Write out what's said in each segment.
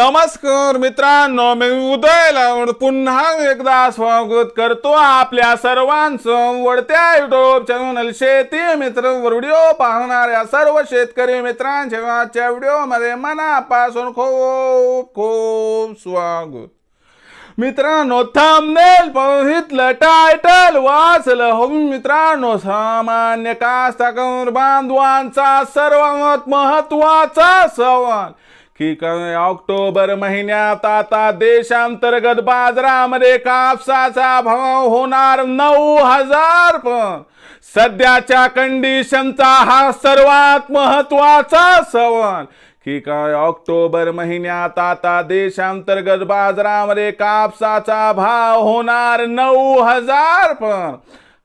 नमस्कार मित्रांनो मी उदयला पुन्हा एकदा स्वागत करतो आपल्या सर्वांचं वडत्या युट्यूब चॅनल शेती मित्र व्हिडिओ पाहणाऱ्या सर्व शेतकरी मित्रांच्या आजच्या व्हिडिओमध्ये मनापासून खूप खूप स्वागत. मित्रांनो थांबनेल बघितलं टायटल वाचलं हो मित्रांनो सामान्य कास्तकार बांधवांचा सर्वात महत्त्वाचा सवाल. की ऑक्टोबर महिन्यात आता देशांतर्गत बाजारामध्ये कापसाचा भाव होणार नऊ हजार पण. सध्याच्या कंडिशनचा हा सर्वात महत्त्वाचा सवाल. की काय ऑक्टोबर महिन्यात आता देशांतर्गत बाजारामध्ये कापसाचा भाव होणार नऊ हजार पण.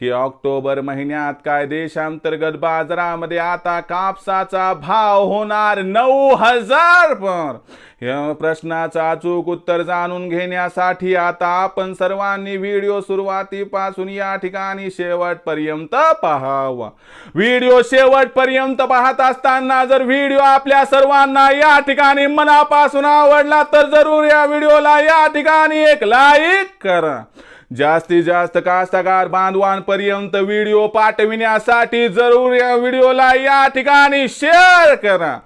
की ऑक्टोबर महिन्यात काय देशांतर्गत बाजारामध्ये आता कापसाचा भाव होणार नऊ हजार पण या प्रश्नाचं अचूक उत्तर जाणून घेण्यासाठी आता आपण सर्वांनी व्हिडिओ सुरुवातीपासून या ठिकाणी शेवटपर्यंत पाहावा. व्हिडिओ शेवटपर्यंत पाहत असताना जर व्हिडिओ आपल्या सर्वांना या ठिकाणी मनापासून आवडला तर जरूर या व्हिडिओला या ठिकाणी एक लाईक करा. जास्तीत जास्त कास्तकार बांधवांपर्यंत व्हिडिओ पाठविण्यासाठी जरूर या व्हिडिओला या ठिकाणी शेअर करा.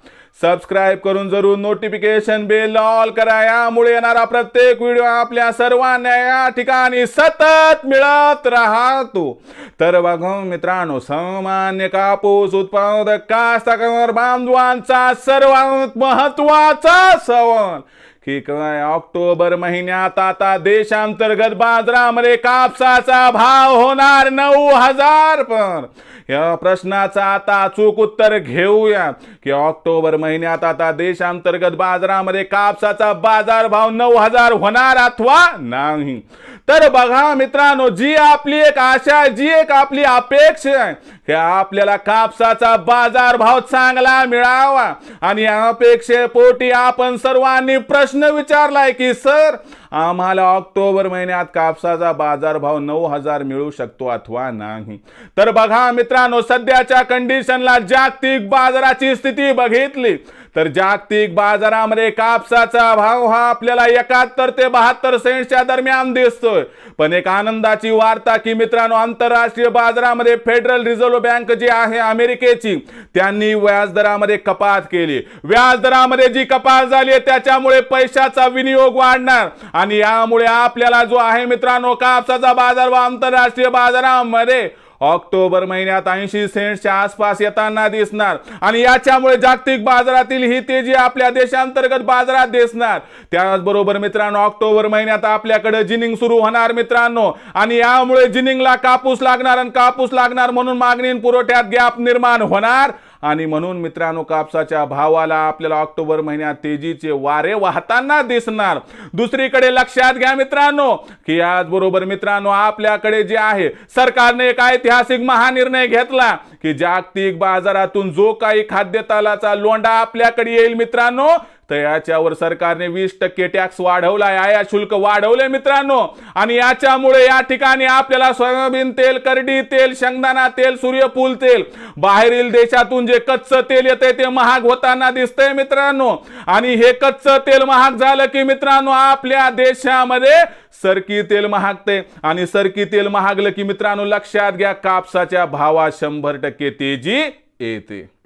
सबस्क्राईब करून जरूर नोटिफिकेशन बेल ऑल करा. यामुळे येणारा प्रत्येक व्हिडिओ आपल्या सर्वांना या ठिकाणी सतत मिळत राहतो. तर बघा मित्रांनो सामान्य कापूस उत्पादक कास्तकार बांधवांचा सर्वात महत्त्वाचा सवाल की काय ऑक्टोबर महिन्यात आता देशांतर्गत बाजारामध्ये कापसाचा भाव होणार नऊ हजार पण. या प्रश्नाचं आता अचूक उत्तर घेऊया की ऑक्टोबर महिन्यात आता देशांतर्गत बाजारामध्ये कापसाचा बाजार भाव नऊ हजार होणार अथवा नाही. तर बघा मित्रांनो जी आपली एक आशा आहे जी एक आपली अपेक्षा आहे की आपल्याला कापसाचा बाजार भाव चांगला मिळावा. आणि या अपेक्षेपोटी आपण सर्वांनी प्रश्न विचारलाय की सर आम्हाला ऑक्टोबर महिन्यात कापसाचा बाजारभाव नऊ हजार मिळू शकतो अथवा नाही. तर बघा मित्रांनो सध्याच्या कंडिशनला जागतिक बाजाराची स्थिती बघितली. तर जागतिक बाजारामध्ये कापसाचा भाव हा आपल्याला एकाहत्तर ते बहात्तर सेंटच्या दरम्यान दिसतोय. पण एक आनंदाची वार्ता की मित्रांनो आंतरराष्ट्रीय बाजारामध्ये फेडरल रिझर्व्ह बँक जी आहे अमेरिकेची त्यांनी व्याजदरामध्ये कपात केली. व्याजदरामध्ये जी कपात झाली आहे त्याच्यामुळे पैशाचा विनियोग वाढणार. आणि यामुळे आपल्याला जो आहे मित्रांनो कापसाचा बाजार व आंतरराष्ट्रीय बाजारामध्ये ऑक्टोबर महिन्यात ऐंशी सेंटच्या आसपास येताना दिसणार. आणि याच्यामुळे जागतिक बाजारातील ही तेजी आपल्या देशांतर्गत बाजारात दिसणार. त्याचबरोबर मित्रांनो ऑक्टोबर महिन्यात आपल्याकडे जिनिंग सुरू होणार मित्रांनो. आणि यामुळे जिनिंगला कापूस लागणार आणि कापूस लागणार म्हणून मागणी पुरवठ्यात गॅप निर्माण होणार. आणि म्हणून मित्रांनो कापसाच्या भावाला आपल्याला ऑक्टोबर महिन्यात तेजीचे वारे वाहताना दिसणार. दुसरीकडे लक्षात घ्या मित्रांनो की याचबरोबर मित्रांनो आपल्याकडे जे आहे सरकारने एक ऐतिहासिक महानिर्णय घेतला की जागतिक बाजारातून जो काही खाद्यतालाचा लोंढा आपल्याकडे येईल मित्रांनो तर याच्यावर सरकारने वीस टक्के टॅक्स वाढवलाय. आया शुल्क वाढवले मित्रांनो. आणि याच्यामुळे या ठिकाणी आपल्याला सोयाबीन तेल करडी तेल शेंगदाणा तेल सूर्यफूल तेल बाहेरील देशातून जे कच्चं तेल येते ते महाग होताना दिसतंय मित्रांनो. आणि हे कच्चं तेल महाग झालं की मित्रांनो आपल्या देशामध्ये सरकी तेल महागते आणि सरकी तेल महागलं की मित्रांनो लक्षात घ्या कापसाच्या भावा शंभर टक्के तेजी येते.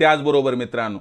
त्याचबरोबर मित्रांनो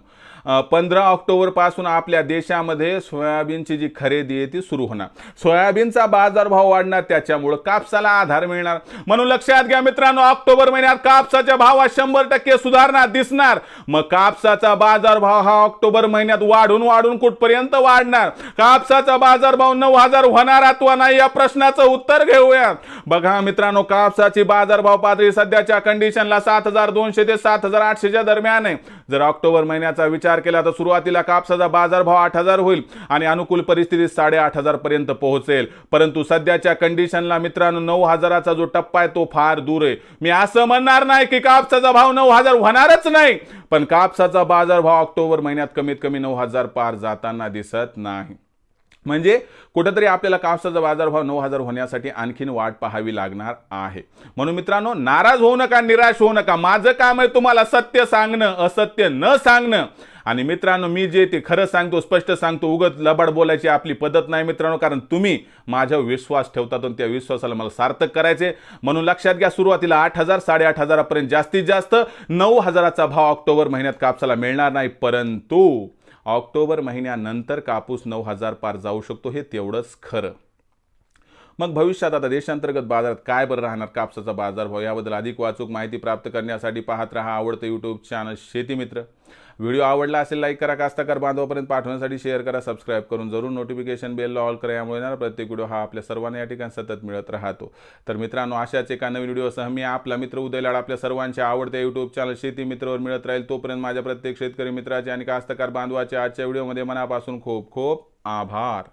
पंधरा ऑक्टोबरपासून आपल्या देशामध्ये सोयाबीनची जी खरेदी आहे ती सुरू होणार. सोयाबीनचा बाजारभाव वाढणार त्याच्यामुळं कापसाला आधार मिळणार. म्हणून लक्षात घ्या मित्रांनो ऑक्टोबर महिन्यात कापसाच्या भावात शंभर टक्के सुधारणा दिसणार. मग कापसाचा बाजारभाव हा ऑक्टोबर महिन्यात वाढून वाढून कुठपर्यंत वाढणार? कापसाचा बाजारभाव नऊ हजार होणार अथवा नाही या प्रश्नाचं उत्तर घेऊया. बघा मित्रांनो कापसाची बाजारभाव पातळी सध्याच्या कंडिशनला सात हजार दोनशे ते सात हजार आठशेच्या दरम्यान आहे. जर ऑक्टोबर महिन्याचा विचार केला तर सुरुवातीला कापसाचा बाजारभाव आठ हजार होईल आणि अनुकूल परिस्थितीत साडेआठ हजार पर्यंत पोहोचेल. परंतु सध्याच्या कंडिशनला मित्रांनो नऊ हजाराचा जो टप्पा आहे तो फार दूर आहे. मी असं म्हणणार नाही की कापसाचा भाव नऊ हजार होणारच नाही. पण कापसाचा बाजारभाव ऑक्टोबर महिन्यात कमीत कमी नऊ हजार पार जाताना दिसत नाही. म्हणजे कुठंतरी आपल्याला कापसाचा बाजारभाव नऊ हजार होण्यासाठी आणखीन वाट पाहावी लागणार आहे. म्हणून मित्रांनो नाराज होऊ नका निराश होऊ नका. माझं काम आहे तुम्हाला सत्य सांगणं असत्य न सांगणं. आणि मित्रांनो मी जे ते खरं सांगतो स्पष्ट सांगतो उगत लबाड बोलायची आपली पद्धत नाही मित्रांनो कारण तुम्ही माझ्यावर विश्वास ठेवतात आणि त्या विश्वासाला मला सार्थक करायचे. म्हणून लक्षात घ्या सुरुवातीला आठ हजार साडेआठ हजारापर्यंत जास्तीत जास्त नऊ हजाराचा भाव ऑक्टोबर महिन्यात कापसाला मिळणार नाही परंतु ऑक्टोबर महिन्यानंतर कापूस नऊ हजार पार जाऊ शकतो हे तेवढंच खरं. मग भविष्यात आता देशांतर्गत बाजारात काय बरं राहणार? कापसाचा बाजारभाव याबद्दल अधिक वाचूक माहिती प्राप्त करण्यासाठी पाहत रहा आवडतं यूट्यूब चॅनल शेतीमित्र व्हिडिओ आवडला असेल लाईक करा कास्ताकार बांधवापर्यंत पाठवण्यासाठी शेअर करा सबस्क्राईब करून जरूर नोटिफिकेशन बेलला ऑल करा. यामुळे येणार प्रत्येक व्हिडिओ हा आपल्या सर्वांना या ठिकाणी सतत मिळत राहतो. तर मित्रांनो अशाच एका नवीन व्हिडिओसह मी आपला मित्र उदय लाड आपल्या सर्वांच्या आवडत्या यूट्यूब चॅनल शेती मित्रवर मिळत राहील. तोपर्यंत माझ्या प्रत्येक शेतकरी मित्राचे आणि कास्तकार बांधवाचे आजच्या व्हिडिओमध्ये मनापासून खूप खूप आभार.